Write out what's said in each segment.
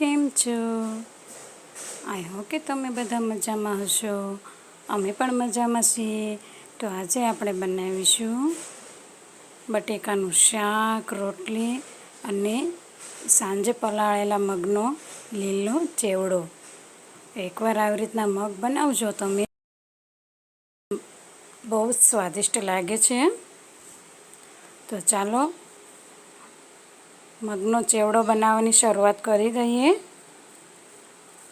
કેમ છો? આઈ હો કે તમે બધા મજામાં હશો. અમે પણ મજામાં છીએ. તો આજે આપણે બનાવીશું બટેકાનું શાક, રોટલી અને સાંજે પલાળેલા મગનો લીલો ચેવડો. એકવાર આવી રીતના મગ બનાવજો તમે. બહુ સ્વાદિષ્ટ લાગે છે. તો ચાલો મગનો ચેવડો બનાવવાની શરૂઆત કરી દઈએ.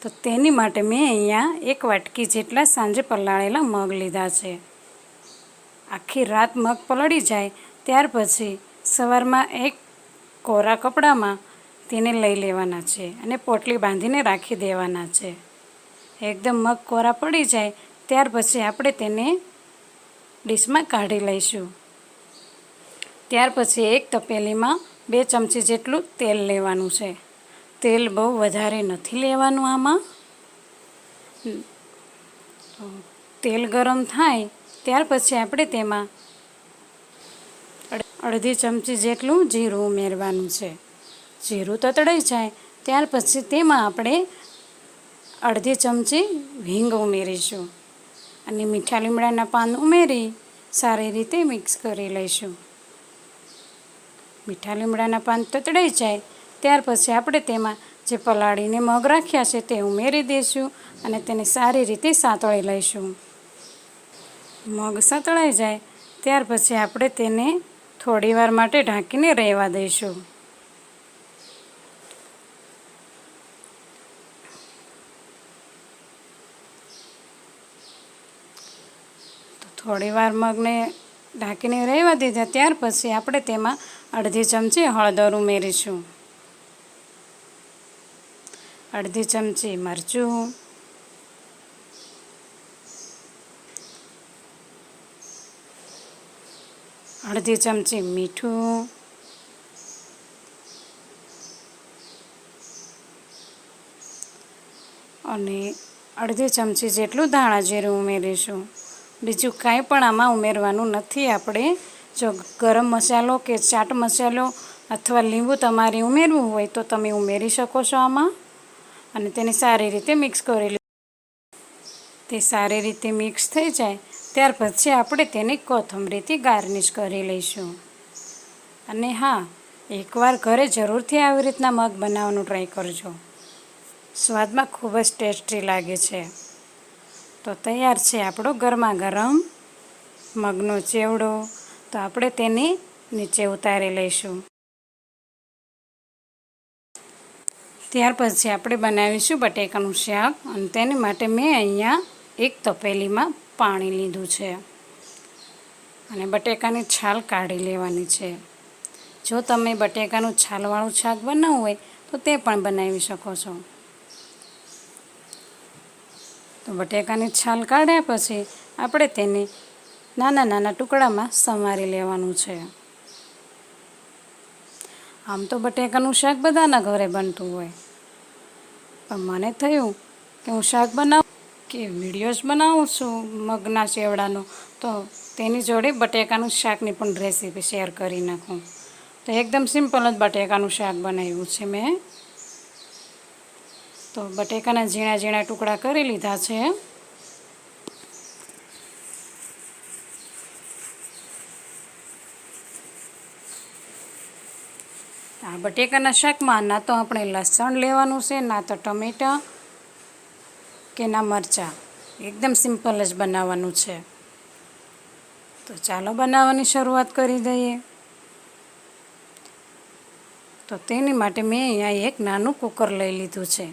તો તેની માટે મેં અહીંયા એક વાટકી જેટલા સાંજે પલાળેલા મગ લીધા છે. આખી રાત મગ પલળી જાય, ત્યાર પછી સવારમાં એક કોરા કપડામાં તેને લઈ લેવાના છે અને પોટલી બાંધીને રાખી દેવાના છે. એકદમ મગ કોરા પડી જાય, ત્યાર પછી આપણે તેને ડીશમાં કાઢી લઈશું. ત્યાર પછી એક તપેલીમાં બે ચમચી જેટલું તેલ લેવાનું છે. તેલ બહુ વધારે નથી લેવાનું આમાં. તેલ ગરમ થાય ત્યાર પછી આપણે તેમાં અડધી ચમચી જેટલું જીરું ઉમેરવાનું છે. જીરું તતડાઈ જાય. ત્યાર પછી તેમાં આપણે અડધી ચમચી હિંગ ઉમેરીશું. અને મીઠા લીમડાના પાન ઉમેરી સારી રીતે મિક્સ કરી લઈશું. મીઠા લીમડાના પાન તતડાઈ જાય, ત્યાર પછી આપણે તેમાં જે પલાળીને મગ રાખ્યા છે તે ઉમેરી દઈશું અને તેને સારી રીતે સાંતળી લઈશું. મગ સાંતળાઈ જાય, ત્યાર પછી આપણે તેને થોડીવાર માટે ઢાંકીને રહેવા દઈશું. થોડીવાર મગને ઢાંકીને રહેવા દીધા, ત્યાર પછી આપણે તેમાં અડધી ચમચી હળદર ઉમેરીશું અડધી ચમચી મરચું. અડધી ચમચી મીઠું. અને અડધી ચમચી જેટલું ધાણા જીરું ઉમેરીશું. બીજું કાંઈ પણ આમાં ઉમેરવાનું નથી આપણે. જો ગરમ મસાલો કે ચાટ મસાલો અથવા લીંબુ તમારે ઉમેરવું હોય તો તમે ઉમેરી શકો છો આમાં. અને તેને સારી રીતે મિક્સ કરી લો. તે સારી રીતે મિક્સ થઈ જાય, ત્યાર પછી આપણે તેને કોથમરીથી ગાર્નિશ કરી લઈશું. અને હા, એકવાર ઘરે જરૂરથી આવી રીતના મગ બનાવવાનું ટ્રાય કરજો. સ્વાદમાં ખૂબ જ ટેસ્ટી લાગે છે. તો તૈયાર છે આપણો ગરમા ગરમ મગનો ચેવડો તો આપણે તેને નીચે ઉતારી લઈશું. ત્યાર પછી આપણે બનાવીશું બટેકાનું શાક અને તેને માટે મેં અહીંયા એક તપેલીમાં પાણી લીધું છે. અને બટેકાની છાલ કાઢી લેવાની છે. જો તમે બટેકાનું છાલવાળું શાક બનાવવું હોય તો તે પણ બનાવી શકો છો. તો બટેકાની છાલ કાઢ્યા પછી આપણે તેને નાના નાના ટુકડામાં સમારી લેવાનું છે. આમ તો બટેકાનું શાક બધાના ઘરે બનતું હોય. પણ મને થયું કે હું શાક બનાવું કે વિડીયોઝ બનાવું છું મગના ચેવડાનો. તો તેની જોડે બટેકાનું શાકની પણ રેસીપી શેર કરી નાખું. તો એકદમ સિમ્પલ જ બટેકાનું શાક બનાવ્યું છે મેં. તો બટેકાના ઝીણા ઝીણા ટુકડા કરી લીધા છે. આ બટેકાના શાકમાં ના તો આપણે લસણ લેવાનું છે, ના તો ટમેટાં કે ના મરચાં. એકદમ સિમ્પલ જ બનાવવાનું છે. તો ચાલો બનાવવાની શરૂઆત કરી દઈએ. તો તેની માટે મેં અહીંયા એક નાનું કુકર લઈ લીધું છે.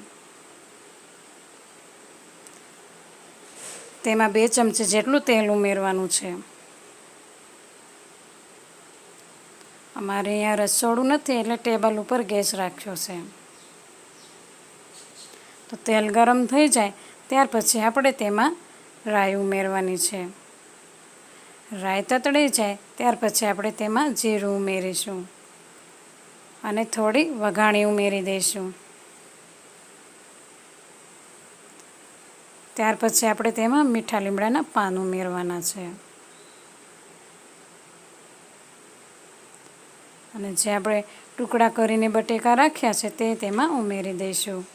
તેમાં બે ચમચી જેટલું તેલ ઉમેરવાનું છે. અમારે અહીંયા રસોડું નથી, એટલે ટેબલ ઉપર ગેસ રાખ્યો છે. તો તેલ ગરમ થઈ જાય, ત્યાર પછી આપણે તેમાં રાઈ ઉમેરવાની છે. રાઈ તતડી જાય, ત્યાર પછી આપણે તેમાં જીરું ઉમેરીશું. અને થોડી વઘાણી ઉમેરી દઈશું. ત્યાર પછી આપણે તેમાં મીઠા લીમડાના પાન ઉમેરવાના છે. અને જે આપણે ટુકડા કરીને બટેકા રાખ્યા છે તે તેમાં ઉમેરી દઈશું.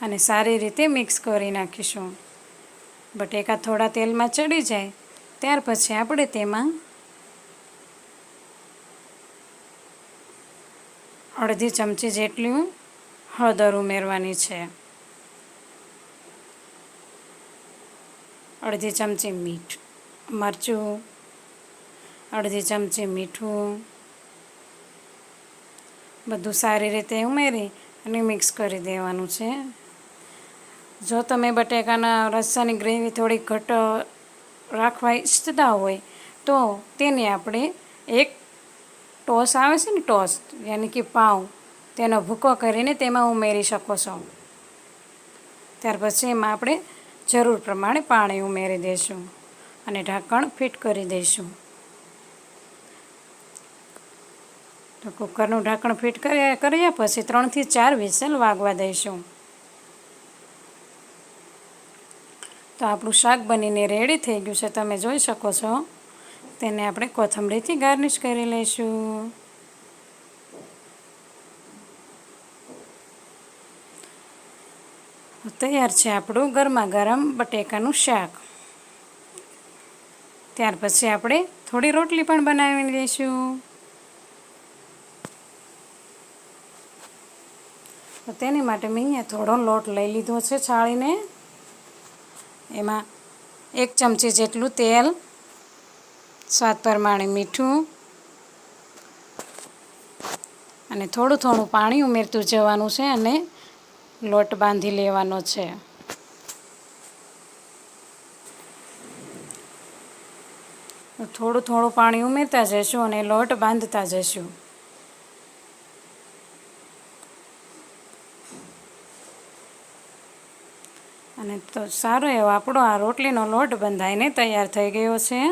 અને સારી રીતે મિક્સ કરી નાખીશું. બટેકા થોડા તેલમાં ચડી જાય, ત્યાર પછી આપણે તેમાં અડધી ચમચી જેટલી હળદર ઉમેરવાની છે. અડધી ચમચી મીઠ. મરચું, અડધી ચમચી મીઠું, બધું સારી રીતે ઉમેરી અને મિક્સ કરી દેવાનું છે. જો તમે બટેકાના રસાની ગ્રેવી થોડી ઘટ રાખવા ઈચ્છતા હોય, તો તેને આપણે એક ટોસ આવે છે ને ટોસ યાની કે પાઉં, તેનો ભૂકો કરીને તેમાં ઉમેરી શકો છો. ત્યાર પછી એમાં આપણે જરૂર પ્રમાણે પાણી ઉમેરી દઈશું અને ઢાંકણ ફિટ કરી દઈશું. તો કુકરનું ઢાંકણ ફિટ કર્યા પછી ત્રણથી ચાર વિસલ વાગવા દઈશું. તો આપણું શાક બનીને રેડી થઈ ગયું છે. તમે જોઈ શકો છો, તેને આપણે કોથમરીથી ગાર્નિશ કરી લઈશું. તૈયાર છે આપણું ગરમા ગરમ બટેકાનું શાક. ત્યાર પછી આપણે થોડી રોટલી પણ બનાવી લઈશું. તો તેની માટે મેં અહીંયા થોડો લોટ લઈ લીધો છે છાળીને. એમાં એક ચમચી જેટલું તેલ, સ્વાદ પ્રમાણે મીઠું અને થોડું થોડું પાણી ઉમેરતું જવાનું છે અને લોટ બાંધી લેવાનો છે. થોડું થોડું પાણી ઉમેરતા જઈશું અને લોટ બાંધતા જઈશું. અને તો સારો એવો આપણો આ રોટલીનો લોટ બંધાઈને તૈયાર થઈ ગયો છે.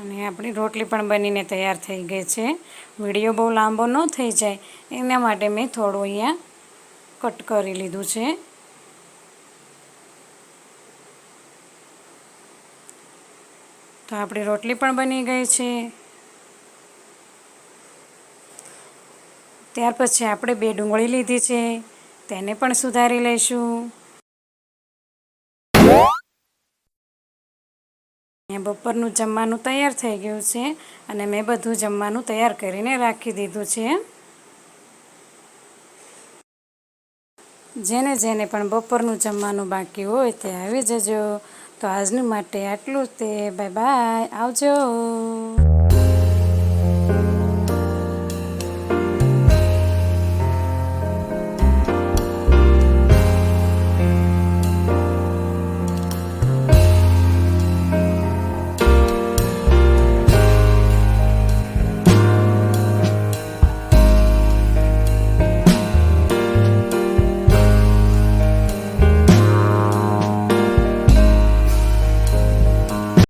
અને આપણી રોટલી પણ બનીને તૈયાર થઈ ગઈ છે. વીડિયો બહુ લાંબો ન થઈ જાય. એના માટે મેં થોડું અહીંયા કટ કરી લીધું છે. તો આપણી રોટલી પણ બની ગઈ છે. ત્યાર પછી આપણે બે ડુંગળી લીધી છે. તેને પણ સુધારી લઈશું. બપોરનું જમવાનું તૈયાર થઈ ગયું છે અને મેં બધું જમવાનું તૈયાર કરીને રાખી દીધું છે. જેને જેને પણ બપોરનું જમવાનું બાકી હોય તે આવી જજો. તો આજનું માટે આટલું જ તે. Bye bye. આવજો.